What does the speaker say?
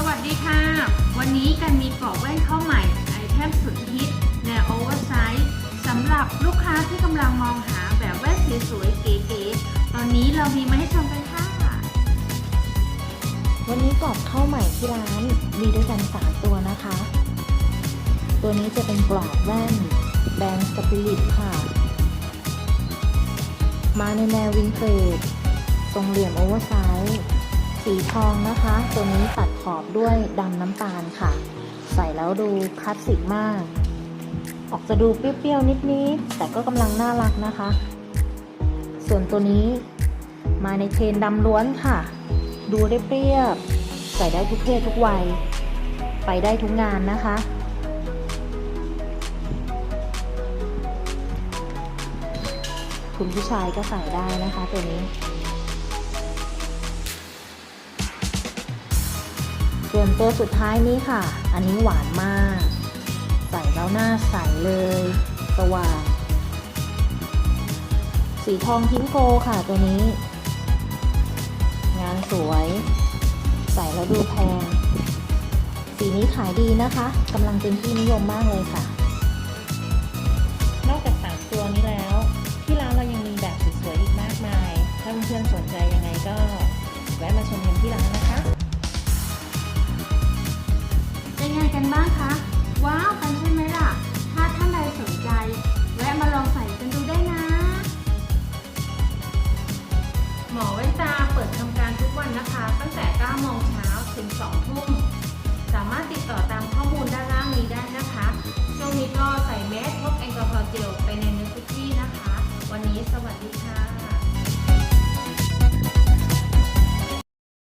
สวัสดีค่ะ วันนี้กันมีกรอบแว่นเข้าใหม่ไอเทมสุดฮิตแนวโอเวอร์ไซส์สำหรับลูกค้าที่กำลังมองหาแบบแว่นสวยๆเก๋ๆตอนนี้เรามีมาให้ชมกันค่ะ วันนี้กรอบเข้าใหม่ที่ร้านมีด้วยกัน3ตัวนะคะ ตัวนี้จะเป็นกรอบแว่นแบงสปิริตค่ะ มาในแนววินเทจทรงเหลี่ยมโอเวอร์ไซส์ สีทองนะคะ ตัวนี้ตัดขอบด้วยดำน้ำตาลค่ะ ใส่แล้วดูคลาสสิกมาก ออกจะดูเปรี้ยวๆนิดๆแต่ก็กำลังน่ารักนะคะ ส่วนตัวนี้มาในเทนดำล้วนค่ะ ดูเรียบๆใส่ได้ทุกเพศทุกวัย ไปได้ทุกงานนะคะคุณผู้ชายก็ใส่ได้นะคะตัวนี้ ส่วนตัวสุดท้ายนี้ค่ะ อันนี้หวานมาก ใส่แล้วหน้าใสเลย สว่าง สีทองพิงโกค่ะตัวนี้ งานสวย ใส่แล้วดูแพง สีนี้ขายดีนะคะกำลังเป็นที่นิยมมากเลยค่ะ นอกจากสามตัวนี้แล้ว ที่ร้านเรายังมีแบบสวยๆอีกมากมาย ถ้าเพื่อนๆสนใจยังไงก็ แวะมาชมกันที่ร้านนะคะ ทำการทุกวันนะคะ ตั้งแต่ 9 โมงเช้าถึง 2 ทุ่ม สามารถติดต่อตามข้อมูลด้านล่างนี้ได้นะคะ ช่วงนี้ก็ใส่แมสพกแอลกอฮอล์เจล